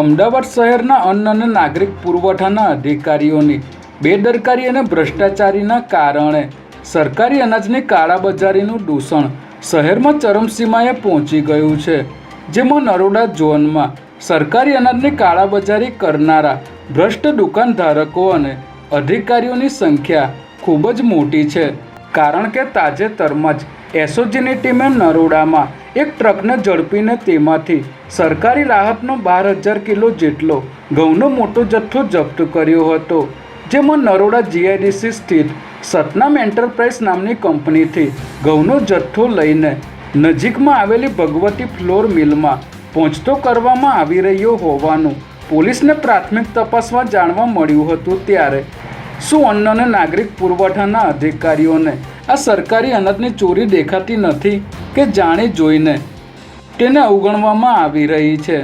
અમદાવાદ શહેરના અન્ન અને નાગરિક પુરવઠાના અધિકારીઓની બેદરકારી અને ભ્રષ્ટાચારીના કારણે સરકારી અનાજની કાળાબજારીનું દૂષણ શહેરમાં ચરમસીમાએ પહોંચી ગયું છે. જેમાં નરોડા ઝોનમાં સરકારી અનાજની કાળાબજારી કરનારા ભ્રષ્ટ દુકાનધારકો અને અધિકારીઓની સંખ્યા ખૂબ જ મોટી છે. કારણ કે તાજેતરમાં જ એસઓજીની ટીમે નરોડામાં એક ટ્રકને ઝડપીને તેમાંથી સરકારી રાહતનો બાર હજાર કિલો જેટલો ઘઉંનો મોટો જથ્થો જપ્ત કર્યો હતો, જેમાં નરોડા જીઆઈડીસી સ્થિત સતનામ એન્ટરપ્રાઇઝ નામની કંપનીથી ઘઉંનો જથ્થો લઈને નજીકમાં આવેલી ભગવતી ફ્લોર મિલમાં પહોંચતો કરવામાં આવી રહ્યો હોવાનું પોલીસને પ્રાથમિક તપાસમાં જાણવા મળ્યું હતું ત્યારે શું અન્ન અને નાગરિક પુરવઠાના અધિકારીઓને આ સરકારી અનાજની ચોરી દેખાતી નથી કે જાણી જોઈને તેને અવગણવામાં આવી રહી છે.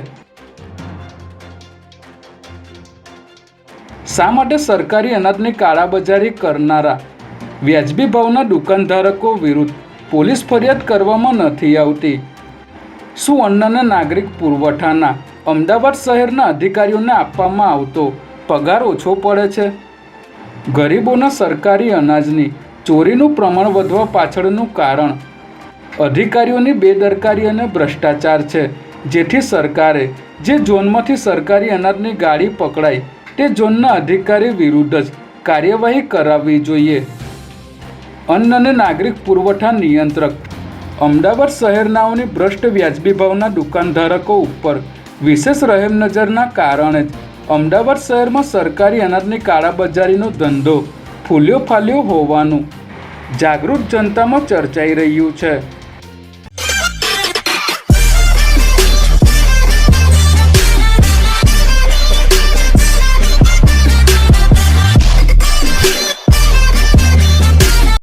શા માટે સરકારી અનાજની કાળાબજારી કરનારા વ્યાજબી ભાવના દુકાનધારકો વિરુદ્ધ પોલીસ ફરિયાદ કરવામાં નથી આવતી? શું અન્ન અને નાગરિક પુરવઠાના અમદાવાદ શહેરના અધિકારીઓને આપવામાં આવતો પગાર ઓછો પડે છે? ગરીબોના સરકારી અનાજની ચોરીનું પ્રમાણ વધવા પાછળનું કારણ. અધિકારીઓની બેદરકારી અને ભ્રષ્ટાચાર છે. જેથી સરકારે જે ઝોનમાંથી સરકારી અનાજની ગાડી પકડાઈ, તે ઝોનના અધિકારી વિરુદ્ધ જ કાર્યવાહી કરાવવી જોઈએ. અન્ન અને નાગરિક પુરવઠા નિયંત્રક. અમદાવાદ શહેરનાઓની ભ્રષ્ટ વ્યાજબી ભાવના દુકાનધારકો ઉપર વિશેષ રહેમ નજરના કારણે જ અમદાવાદ શહેરમાં સરકારી અનાજની કાળાબજારીનો ધંધો ફૂલ્યો ફાલ્યો હોવાનું જાગૃત જનતામાં ચર્ચાઈ રહ્યું છે.